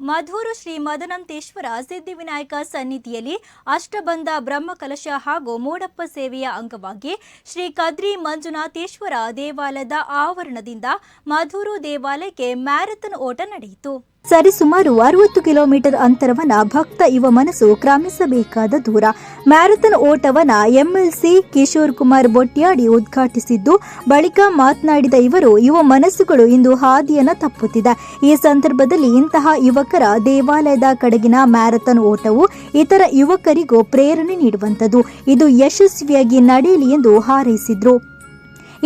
ಮಧೂರು ಶ್ರೀ ಮದನಂತೇಶ್ವರ ಸಿದ್ಧಿವಿನಾಯಕ ಸನ್ನಿಧಿಯಲ್ಲಿ ಅಷ್ಟಬಂಧ ಬ್ರಹ್ಮಕಲಶ ಹಾಗೂ ಮೂಡಪ್ಪ ಸೇವೆಯ ಅಂಗವಾಗಿ ಶ್ರೀ ಕದ್ರಿ ಮಂಜುನಾಥೇಶ್ವರ ದೇವಾಲಯದ ಆವರಣದಿಂದ ಮಧೂರು ದೇವಾಲಯಕ್ಕೆ ಮ್ಯಾರಥಾನ್ ಓಟ ನಡೆಯಿತು. ಸರಿಸುಮಾರು ಅರವತ್ತು ಕಿಲೋಮೀಟರ್ ಅಂತರವನ್ನ ಭಕ್ತ ಯುವ ಮನಸ್ಸು ಕ್ರಮಿಸಬೇಕಾದ ದೂರ. ಮ್ಯಾರಥಾನ್ ಓಟವನ್ನ ಎಂಎಲ್ಸಿ ಕಿಶೋರ್ ಕುಮಾರ್ ಬೊಟ್ಯಾಡಿ ಉದ್ಘಾಟಿಸಿದ್ದು, ಬಳಿಕ ಮಾತನಾಡಿದ ಇವರು, ಯುವ ಮನಸ್ಸುಗಳು ಇಂದು ಹಾದಿಯನ್ನ ತಪ್ಪುತ್ತಿದೆ. ಈ ಸಂದರ್ಭದಲ್ಲಿ ಇಂತಹ ಯುವಕರ ದೇವಾಲಯದ ಕಡೆಗಿನ ಮ್ಯಾರಥಾನ್ ಓಟವು ಇತರ ಯುವಕರಿಗೂ ಪ್ರೇರಣೆ ನೀಡುವಂಥದ್ದು. ಇದು ಯಶಸ್ವಿಯಾಗಿ ನಡೆಯಲಿ ಎಂದು ಹಾರೈಸಿದ್ರು.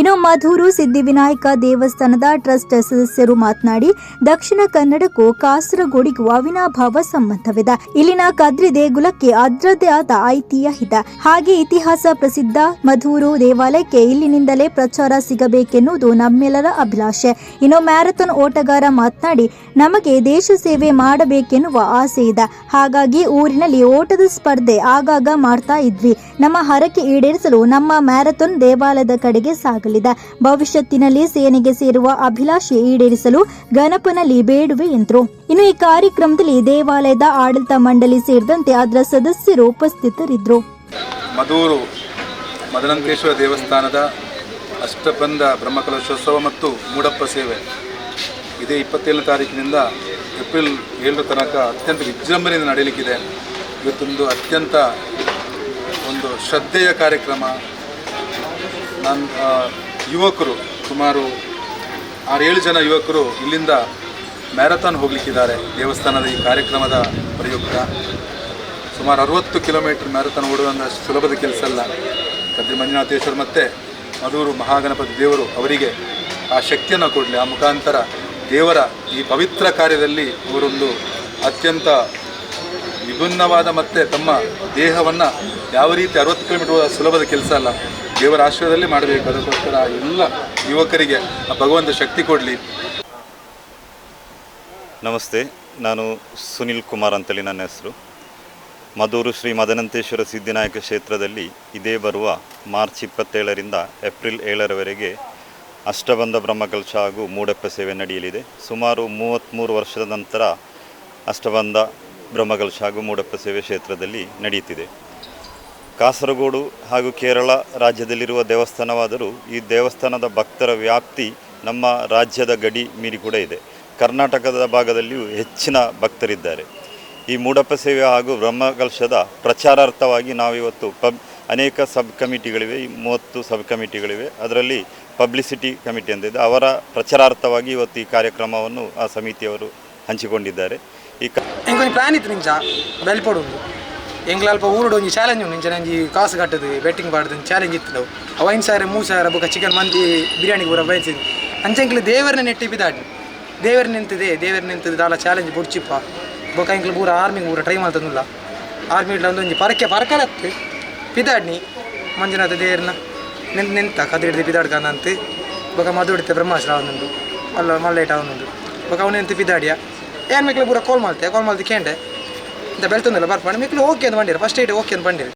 ಇನ್ನು ಮಧೂರು ಸಿದ್ಧಿವಿನಾಯಕ ದೇವಸ್ಥಾನದ ಟ್ರಸ್ಟ್ ಸದಸ್ಯರು ಮಾತನಾಡಿ, ದಕ್ಷಿಣ ಕನ್ನಡಕ್ಕೂ ಕಾಸರಗೋಡಿಗೂ ಅವಿನಾಭಾವ ಸಂಬಂಧವಿದೆ. ಇಲ್ಲಿನ ಕದ್ರಿ ದೇಗುಲಕ್ಕೆ ಅದರದ್ದೇ ಆದ ಐತಿಹ್ಯ ಇದೆ. ಹಾಗೆ ಇತಿಹಾಸ ಪ್ರಸಿದ್ಧ ಮಧೂರು ದೇವಾಲಯಕ್ಕೆ ಇಲ್ಲಿನಿಂದಲೇ ಪ್ರಚಾರ ಸಿಗಬೇಕೆನ್ನುವುದು ನಮ್ಮೆಲ್ಲರ ಅಭಿಲಾಷೆ. ಇನ್ನು ಮ್ಯಾರಥಾನ್ ಓಟಗಾರ ಮಾತನಾಡಿ, ನಮಗೆ ದೇಶ ಸೇವೆ ಮಾಡಬೇಕೆನ್ನುವ ಆಸೆ ಇದೆ. ಹಾಗಾಗಿ ಊರಿನಲ್ಲಿ ಓಟದ ಸ್ಪರ್ಧೆ ಆಗಾಗ ಮಾಡ್ತಾ ಇದ್ವಿ. ನಮ್ಮ ಹರಕೆ ಈಡೇರಿಸಲು ನಮ್ಮ ಮ್ಯಾರಥಾನ್ ದೇವಾಲಯದ ಕಡೆಗೆ ಸಾಗಲಿದೆ ಭವಿಷ್ಯತ್ತಿನಲ್ಲಿ ಸೇನೆಗೆ ಸೇರುವ ಅಭಿಲಾಷೆ ಈಡೇರಿಸಲು ಗಣಪನಲ್ಲಿ ಬೇಡುವೆ ಎಂದರು. ಇನ್ನು ಈ ಕಾರ್ಯಕ್ರಮದಲ್ಲಿ ದೇವಾಲಯದ ಆಡಳಿತ ಮಂಡಳಿ ಸೇರಿದಂತೆ ಅದರ ಸದಸ್ಯರು ಉಪಸ್ಥಿತರಿದ್ದರು. ಮಧೂರು ಮದನಂತೇಶ್ವರ ದೇವಸ್ಥಾನದ ಅಷ್ಟಬಂಧ ಬ್ರಹ್ಮಕಲಶೋತ್ಸವ ಮತ್ತು ಮೂಡಪ್ಪ ಸೇವೆ. ಇದೇ ಇಪ್ಪತ್ತೇಳನೇ ತಾರೀಕಿನಿಂದ ಏಪ್ರಿಲ್ ಏಳರ ತನಕ ಅತ್ಯಂತ ವಿಜೃಂಭಣೆಯಿಂದ ನಡೆಯಲಿಕ್ಕಿದೆ. ಇವತ್ತೊಂದು ಅತ್ಯಂತ ಒಂದು ಶ್ರದ್ಧೆಯ ಕಾರ್ಯಕ್ರಮ. ನಾನು ಆ, ಯುವಕರು ಸುಮಾರು ಆರೇಳು ಜನ ಯುವಕರು ಇಲ್ಲಿಂದ ಮ್ಯಾರಥಾನ್ ಹೋಗಲಿಕ್ಕಿದ್ದಾರೆ. ದೇವಸ್ಥಾನದ ಈ ಕಾರ್ಯಕ್ರಮದ ಪ್ರಯುಕ್ತ. ಸುಮಾರು ಅರವತ್ತು ಕಿಲೋಮೀಟ್ರ್ ಮ್ಯಾರಥಾನ್ ಓಡುವಂಥ ಸುಲಭದ ಕೆಲಸ ಅಲ್ಲ. ಕದ್ರಿ ಮಂಜುನಾಥೇಶ್ವರ್ ಮತ್ತು ಮಧೂರು ಮಹಾಗಣಪತಿ ದೇವರು ಅವರಿಗೆ ಆ ಶಕ್ತಿಯನ್ನು ಕೊಡಲಿ. ಆ ಮುಖಾಂತರ ದೇವರ ಈ ಪವಿತ್ರ ಕಾರ್ಯದಲ್ಲಿ ಅವರೊಂದು ಅತ್ಯಂತ ವಿಭಿನ್ನವಾದ ಮತ್ತು ತಮ್ಮ ದೇಹವನ್ನು ಯಾವ ರೀತಿ ಅರವತ್ತು ಕಿಲೋಮೀಟರ್ ಸುಲಭದ ಕೆಲಸ ಅಲ್ಲ. ದೇವರ ಆಶ್ರಯದಲ್ಲಿ ಮಾಡಬೇಕು. ಅದಕ್ಕೋಸ್ಕರ ಎಲ್ಲ ಯುವಕರಿಗೆ ಭಗವಂತ ಶಕ್ತಿ ಕೊಡಲಿ. ನಮಸ್ತೆ, ನಾನು ಸುನಿಲ್ ಕುಮಾರ್ ಅಂತೇಳಿ ನನ್ನ ಹೆಸರು. ಮದೂರು ಶ್ರೀ ಮದನಂತೇಶ್ವರ ಸಿದ್ಧಿನಾಯಕ ಕ್ಷೇತ್ರದಲ್ಲಿ ಇದೇ ಬರುವ ಮಾರ್ಚ್ ಇಪ್ಪತ್ತೇಳರಿಂದ ಏಪ್ರಿಲ್ ಏಳರವರೆಗೆ ಅಷ್ಟಬಂಧ ಬ್ರಹ್ಮಕಲಶ ಹಾಗೂ ಮೂಡಪ್ಪ ಸೇವೆ ನಡೆಯಲಿದೆ. ಸುಮಾರು ಮೂವತ್ತ್ಮೂರು ವರ್ಷದ ನಂತರ ಅಷ್ಟಬಂಧ ಬ್ರಹ್ಮಕಲಶ ಹಾಗೂ ಮೂಡಪ್ಪ ಸೇವೆ ಕ್ಷೇತ್ರದಲ್ಲಿ ನಡೆಯುತ್ತಿದೆ. ಕಾಸರಗೋಡು ಹಾಗೂ ಕೇರಳ ರಾಜ್ಯದಲ್ಲಿರುವ ದೇವಸ್ಥಾನವಾದರೂ ಈ ದೇವಸ್ಥಾನದ ಭಕ್ತರ ವ್ಯಾಪ್ತಿ ನಮ್ಮ ರಾಜ್ಯದ ಗಡಿ ಮೀರಿ ಕೂಡ ಇದೆ. ಕರ್ನಾಟಕದ ಭಾಗದಲ್ಲಿಯೂ ಹೆಚ್ಚಿನ ಭಕ್ತರಿದ್ದಾರೆ. ಈ ಮೂಡಪ್ಪ ಸೇವೆ ಹಾಗೂ ಬ್ರಹ್ಮಕಲ್ಶದ ಪ್ರಚಾರಾರ್ಥವಾಗಿ ನಾವಿವತ್ತು ಪಬ್ ಅನೇಕ ಸಬ್ ಕಮಿಟಿಗಳಿವೆ ಈ ಮೂವತ್ತು ಸಬ್ ಕಮಿಟಿಗಳಿವೆ ಅದರಲ್ಲಿ ಪಬ್ಲಿಸಿಟಿ ಕಮಿಟಿ ಅಂತಿದೆ ಅವರ ಪ್ರಚಾರಾರ್ಥವಾಗಿ ಇವತ್ತು ಈ ಕಾರ್ಯಕ್ರಮವನ್ನು ಆ ಸಮಿತಿಯವರು ಹಂಚಿಕೊಂಡಿದ್ದಾರೆ. ಈ ಪ್ಲಾನ್ ಇತ್ತು ನಿಮ್ಗೆ ಎಂಗ್ಲ ಅಲ್ಪ ಊರುಡು ಒಂಜಿ ಚಾಲೆಂಜ್ ಉಂಡು ಇಂಚ ನಂಜಿ ಕಾಸು ಕಟ್ಟದು ಬೆಟ್ಟಿಂಗ್ ಪಾಡ್ದು ಚಾಲೆಂಜ್ ಇತ್ತು ನಾವು ಅವ ಐನ್ ಸಾವಿರ ಮೂರು ಸಾವಿರ ಬುಕ್ಕ ಚಿಕನ್ ಮಂದಿ ಬಿರಿಯಾನಿ ಪೂರ ಬಯಸಿದ್ದು ಅಂಚೆಂಕ್ಲು ದೇವರನ್ನ ನೆಟ್ಟಿ ಬಿದ್ದಾಡಿ ದೇವರ ನಿಂತಿದೆ ದೇವರ ನಿಂತಿದೆ ದಾಲ ಚಾಲೆಂಜ್ ಬುಡ್ಚಿಪ್ಪ. ಬೊಕ ಎಂಕ್ಲು ಪೂರ ಆರ್ಮಿಗೆ ಪೂರ ಟ್ರೈ ಮಾಡ್ತಂದಿಲ್ಲ ಆರ್ಮಿ ಇಡ್ಲ ಒಂದು ಪರಕೆ ಪರಕಲತ್ತು. ಪಿದಾಡ್ನಿ ಮಂಜುನಾಥ ದೇವರನ್ನ ನಿಂತು ನಿಂತ ಕದ ಹಿಡಿದು ಪಿದಾಡ್ಕಂದಂತು ಬೊಕ ಮದು ಹಿಡಿತೆ ಬ್ರಹ್ಮಾಶ್ರ ಅವನೊಂದು ಅಲ್ಲ ಮಲ್ಲೈಟ್ ಅವನೊಂದು ಬೊಕ ಅವನು ನಿಂತು ಪಿದಾಡಿಯ ಏನ್ ಮಕ್ಳು ಪೂರ ಕಾಲ್ ಮಾಡ್ತೆ? ಕಾಲ್ ಮಾಡ್ತಿ ಕೇಂಡೆ. ಇಂತ ಬೆಳ್ತಂದಿಲ್ಲ ಬರ್ಪಂಡು ಮೆಕ್ಲು ಓಕೆ ಅಂತ ಬಂದಿರ ಫಸ್ಟ್ ಏಟ್ ಓಕೆ ಅಂತ ಬಂದಿರಿ